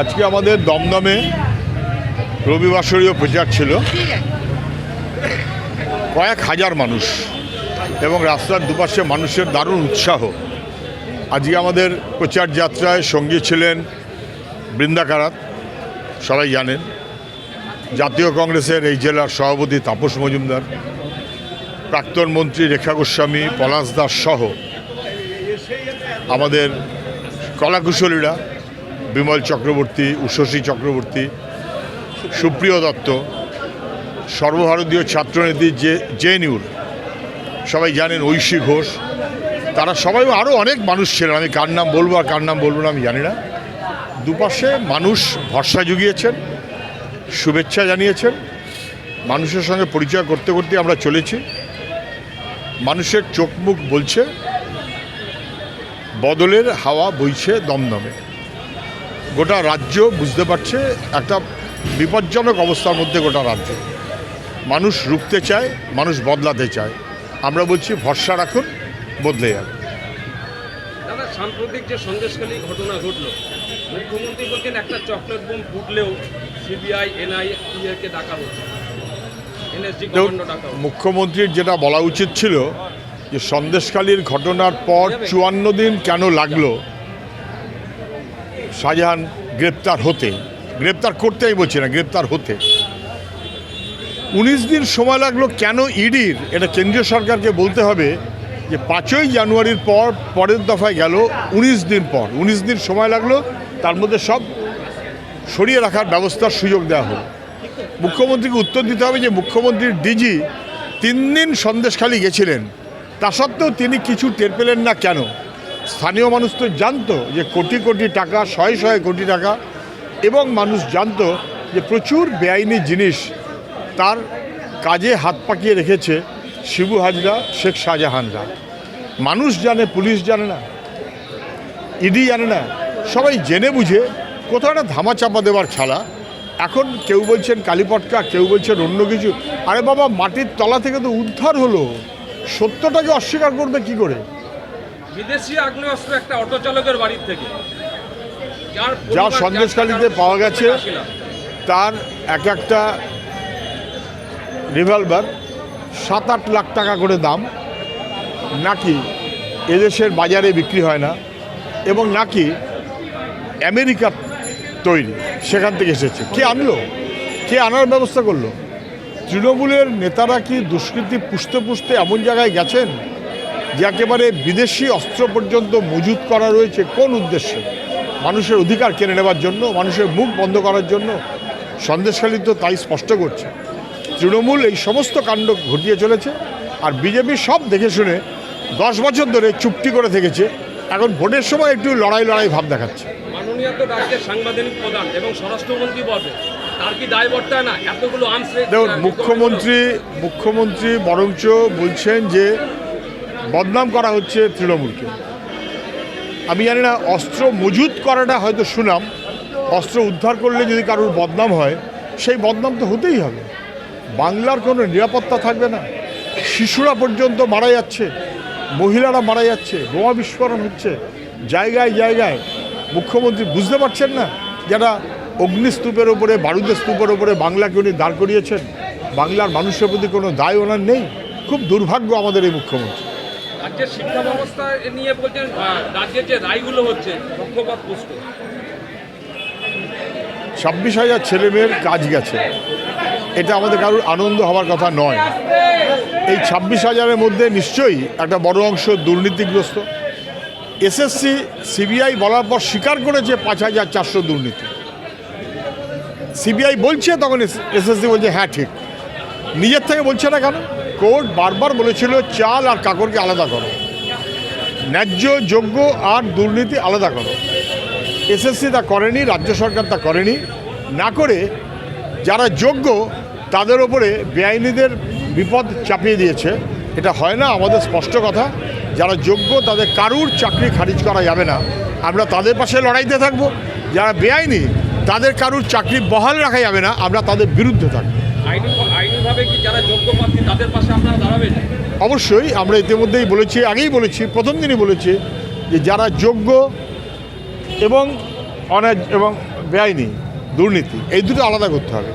আজকে আমাদের দমদমে রবিবাসরীয় প্রচার ছিল। কয়েক হাজার মানুষ এবং রাস্তার দুপাশে মানুষের দারুণ উৎসাহ। আজকে আমাদের প্রচার যাত্রায় সঙ্গী ছিলেন বৃন্দাকারাত, সবাই জানেন। জাতীয় কংগ্রেসের এই জেলার সভাপতি তাপস মজুমদার, প্রাক্তন মন্ত্রী রেখা গোস্বামী, পলাশ দাস সহ আমাদের কলাকুশলীরা বিমল চক্রবর্তী উষসী চক্রবর্তী, সুপ্রিয় দত্ত, সর্বভারতীয় ছাত্রনেত্রী যে জেএনইউর, সবাই জানেন ঐশী ঘোষ, তারা সবাই আরও অনেক মানুষ ছিলেন, আমি কার নাম বলব আর কার নাম বলব না আমি জানি না। দুপাশে মানুষ ভরসা জুগিয়েছেন, শুভেচ্ছা জানিয়েছেন, মানুষের সঙ্গে পরিচয় করতে করতে আমরা চলেছি। মানুষের চোখ মুখ বলছে, বদলের হাওয়া বইছে দমদমে। গোটা রাজ্য বুঝতে পারছে একটা বিপজ্জনক অবস্থার মধ্যে গোটা রাজ্য। মানুষ রুখতে চায় মানুষ বদলাতে চায়। আমরা বলছি ভরসা রাখুন বদলে যাবে দাদা সাম্প্রতিক যে সন্দেশখালী ঘটনা ঘটলো মুখ্যমন্ত্রী বলছেন একটা চকলেট বোম ফুটলেও সিবিআই ডাকা হচ্ছে মুখ্যমন্ত্রীর যেটা বলা উচিত ছিল যে সন্দেশকালীর ঘটনার পর চুয়ান্ন দিন কেন লাগল? শাহজাহান গ্রেপ্তার হতে, গ্রেপ্তার করতে আমি বলছি না, গ্রেপ্তার হতে। উনিশ দিন সময় লাগল কেন ইডির, এটা কেন্দ্রীয় সরকারকে বলতে হবে যে পাঁচই জানুয়ারির পর, পরের দফায় গেল উনিশ দিন পর। উনিশ দিন সময় লাগল, তার মধ্যে সব সরিয়ে রাখার ব্যবস্থার সুযোগ দেওয়া হলো। মুখ্যমন্ত্রীকে উত্তর দিতে হবে যে মুখ্যমন্ত্রীর ডিজি তিন দিন সন্দেশখালি গেছিলেন। তা সত্ত্বেও তিনি কিছু টের পেলেন না কেন? স্থানীয় মানুষ তো জানতো যে কোটি কোটি টাকা, শয়ে শয়ে কোটি টাকা, এবং মানুষ জানতো যে প্রচুর বেআইনি জিনিস তার কাজে হাত পাকিয়ে রেখেছে শিবু হাজরা, শেখ শাহজাহানরা। মানুষ জানে, পুলিশ জানে না, ইডি জানে না, সবাই জেনে বুঝে কোথাও একটা ধামাচাপা দেওয়ার খেলা। এখন কেউ বলছেন কালীপটকা, কেউ বলছেন অন্য কিছু। আরে বাবা, মাটির তলা থেকে তো উদ্ধার হলো। সত্যটাকে অস্বীকার করবে কি করে? বিদেশি আগ্নেয়াস্ত্র একটা অটো চালকের বাড়ির থেকে। যা টাকা পাওয়া গেছে তার এক একটা রিভলভার সাত আট লাখ টাকা করে দাম। নাকি এদেশের বাজারে বিক্রি হয় না এবং নাকি আমেরিকা তৈরি সেখান থেকে এসেছে। কে আনলো? কে আনার ব্যবস্থা করল? তৃণমূলের নেতারা কি দুষ্কৃতি পুষতে পুষতে এমন জায়গায় গেছেন? যে একেবারে বিদেশি অস্ত্র পর্যন্ত মজুত করা রয়েছে কোন উদ্দেশ্যে? মানুষের অধিকার কেড়ে নেবার জন্য মানুষের মুখ বন্ধ করার জন্য সন্দেশখালী তো তাই স্পষ্ট করছে। তৃণমূল এই সমস্ত কাণ্ড ঘটিয়ে চলেছে আর বিজেপি সব দেখে শুনে দশ বছর ধরে চুপটি করে থেকেছে। এখন ভোটের সময় একটু লড়াই লড়াই ভাব দেখাচ্ছে। প্রধান এবং স্বরাষ্ট্রমন্ত্রী বটে তার কি দায় না? এতগুলো দেখুন মুখ্যমন্ত্রী মুখ্যমন্ত্রী বরঞ্চ বলছেন যে বদনাম করা হচ্ছে তৃণমূলকে। আমি জানি না, অস্ত্র মজুত করাটা হয়তো শুনাম অস্ত্র উদ্ধার করলে যদি কারোর বদনাম হয়, সেই বদনাম তো হতেই হবে। বাংলার কোনো নিরাপত্তা থাকবে না। শিশুরা পর্যন্ত মারা যাচ্ছে, মহিলারা মারা যাচ্ছে, বোমা বিস্ফোরণ হচ্ছে। জায়গায় জায়গায় মুখ্যমন্ত্রী বুঝতে পারছেন না যারা অগ্নিস্তূপের ওপরে বারুদের স্তূপের ওপরে বাংলাকে উনি দাঁড় করিয়েছেন। বাংলার মানুষের প্রতি কোনো দায় ওনার নেই। খুব দুর্ভাগ্য আমাদের এই মুখ্যমন্ত্রী। রাজ্যের শিক্ষা ব্যবস্থা নিয়ে বলছেন রাজ্যের যে রায়গুলো হচ্ছে পক্ষপাত পুষ্ট। ছাব্বিশ হাজার ছেলেমেয়ের কাজ গেছে। এটা আমাদের কারোর আনন্দ হওয়ার কথা নয়। এই ছাব্বিশ হাজারের মধ্যে নিশ্চয়ই একটা বড় অংশ দুর্নীতিগ্রস্ত। এসএসসি, সিবিআই বলার পর স্বীকার করেছে পাঁচ হাজার চারশো দুর্নীতি। সিবিআই বলছে, তখন এসএসসি বলছে হ্যাঁ ঠিক। নিজের থেকে বলছে না কেন? কোর্ট বারবার বলেছিল, চাল আর কাকরকে আলাদা করো। ন্যায্য, যোগ্য আর দুর্নীতি আলাদা করো। এসএসসি তা করেনি, রাজ্য সরকার তা করেনি। না করে যারা যোগ্য, তাদের ওপরে বেআইনিদের বিপদ চাপিয়ে দিয়েছে। এটা হয় না, আমাদের স্পষ্ট কথা। যারা যোগ্য, তাদের কারুর চাকরি খারিজ করা যাবে না। আমরা তাদের পাশে লড়াইতে থাকব। যারা বেআইনি, তাদের কারুর চাকরি বহাল রাখা যাবে না। আমরা তাদের বিরুদ্ধে থাকব। কি? যারা যোগ্য প্রার্থী, তাদের পাশে আপনারা দাঁড়াবেন? অবশ্যই, আমরা ইতিমধ্যেই বলেছি, আগেই বলেছি, প্রথম দিনই বলেছি যে যারা যোগ্য এবং অনার্য এবং বেআইনি, দুর্নীতি, এই দুটো আলাদা করতে হবে।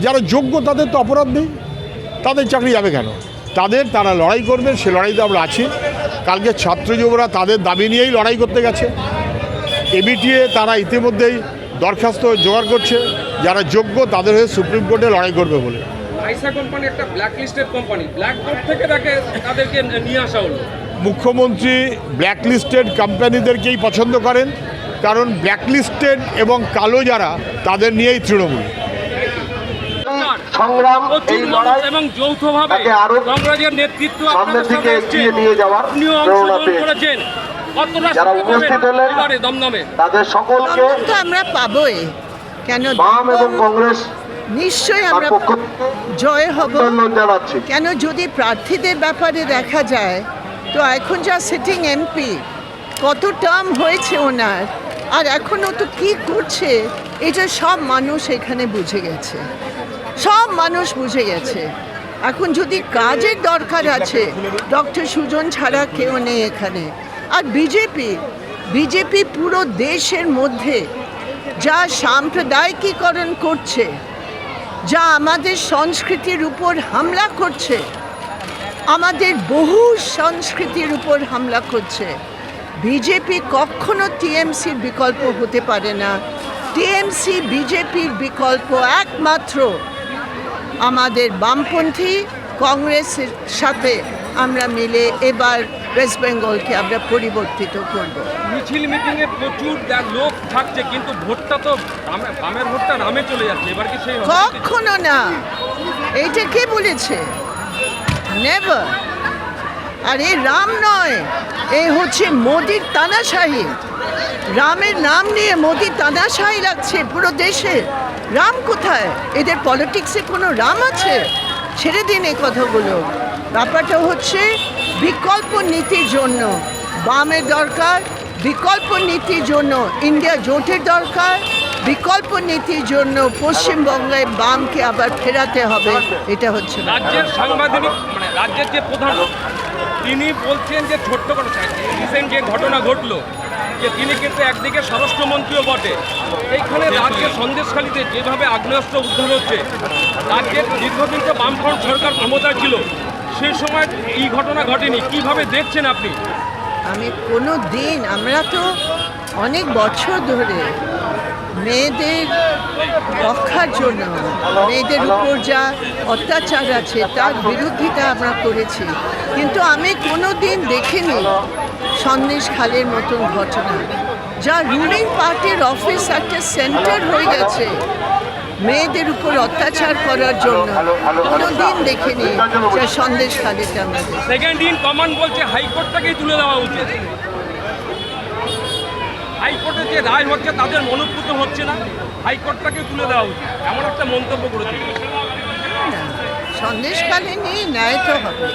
যারা যোগ্য, তাদের তো অপরাধ নেই। তাদের চাকরি যাবে কেন? তাদের তারা লড়াই করবে, সে লড়াইতে আমরা আছি। কালকে ছাত্র যুবরা তাদের দাবি নিয়েই লড়াই করতে গেছে। এবিটিএ তারা ইতিমধ্যেই দরখাস্ত জোগাড় করছে। যারা যোগ্য, তাদের হয়ে সুপ্রিম কোর্টে লড়াই করবে বলে। আইসা কোম্পানি একটা black listed company. Black board থেকে তাকে তাদেরকে নিয়ে আসা হলো। মুখ্যমন্ত্রী ব্ল্যাকলিস্টেড কোম্পানিদেরকেই পছন্দ করেন কারণ ব্ল্যাকলিস্টেড এবং কালো যারা তাদের নিয়েই তৃণমূল। সংগ্রাম এই লড়াই এবং যৌথভাবে তাকে আরও কংগ্রেসের নেতৃত্ব সামনের দিকে এগিয়ে নিয়ে যাওয়ার আপনিও প্রেরণা পেয়েছেন। যারা উপস্থিত হলেন, তাদের সকলকে আমরা পাবোই। কেন বাম এবং কংগ্রেস নিশ্চয়ই আমরা জয় হব। কেন যদি প্রার্থীদের ব্যাপারে দেখা যায় তো এখন যা সিটিং এমপি কত টার্ম হয়েছে ওনার আর এখনও তো কি করছে এটা সব মানুষ এখানে বুঝে গেছে। সব মানুষ বুঝে গেছে। এখন যদি কাজের দরকার আছে ডক্টর সুজন ছাড়া কেউ নেই এখানে। আর বিজেপি বিজেপি পুরো দেশের মধ্যে যা সাম্প্রদায়িকীকরণ করছে যা আমাদের সংস্কৃতির উপর হামলা করছে। আমাদের বহু সংস্কৃতির উপর হামলা করছে। বিজেপি কখনো টিএমসির বিকল্প হতে পারে না। টিএমসি, বিজেপির বিকল্প একমাত্র আমাদের বামপন্থী কংগ্রেসের সাথে আমরা মিলে এবার ওয়েস্ট বেঙ্গলকে আমরা পরিবর্তিত করব। মিছিল মিটিং এ প্রচুর লোক থাকছে কিন্তু ভোটটা তো বামের ভোটটা নামে চলে যাচ্ছে এবার কি সেই? কখনো না। এইটা কে বলেছে? নেভার আর এই রাম নয় এ হচ্ছে মোদির তানাশাহি। রামের নাম নিয়ে মোদি তানাশাহি লাগছে পুরো দেশে। রাম কোথায়? এদের পলিটিক্সে কোনো রাম আছে? ছেড়ে দিন এই কথাগুলো। ব্যাপারটা হচ্ছে বিকল্প নীতির জন্য। বামের দরকার, বিকল্প নীতির জন্য ইন্ডিয়া জোটের দরকার, বিকল্প নীতির জন্য পশ্চিমবঙ্গে বামকে আবার ফেরাতে হবে, এটা হচ্ছে রাজ্যের সাংবাদিক মানে রাজ্যের যে প্রধান, তিনি বলছেন যে ছোট্ট করে রিসেন্ট যে ঘটনা ঘটলো, যে তিনি কিন্তু একদিকে স্বরাষ্ট্রমন্ত্রীও বটে, এইখানে রাজ্যের সন্দেশখালীতে যেভাবে আগ্নেয়াস্ত্র উদ্ধার হচ্ছে, রাজ্যের দীর্ঘদিন তো বামফ্রন্ট সরকার ক্ষমতা ছিল সেই সময় এই ঘটনা ঘটেনি। কীভাবে দেখছেন আপনি? আমি কোনো দিন, আমরা তো অনেক বছর ধরে মেয়েদের রক্ষার জন্য, মেয়েদের উপর যা অত্যাচার আছে, তার বিরোধিতা আমরা করেছি। কিন্তু আমি কোনো দিন দেখিনি সন্দেশ খালের মতন ঘটনা। যা রুলিং পার্টির অফিস একটা সেন্টার হয়ে গেছে। মেয়েদের উপর অত্যাচার করার জন্য কোনো দিন দেখিনি যা সন্দেশ আমরা সেকেন্ড ইন কমান্ড বলছে হাইকোর্টটাকেই তুলে দেওয়া উচিত। হাইকোর্টের যে রায় হচ্ছে তাদের মনোপুত হচ্ছে না হাইকোর্টটাকে তুলে দেওয়া উচিত। এমন একটা মন্তব্য করেছে। সন্দেশকালে নিয়ে ন্যায় তো হবে।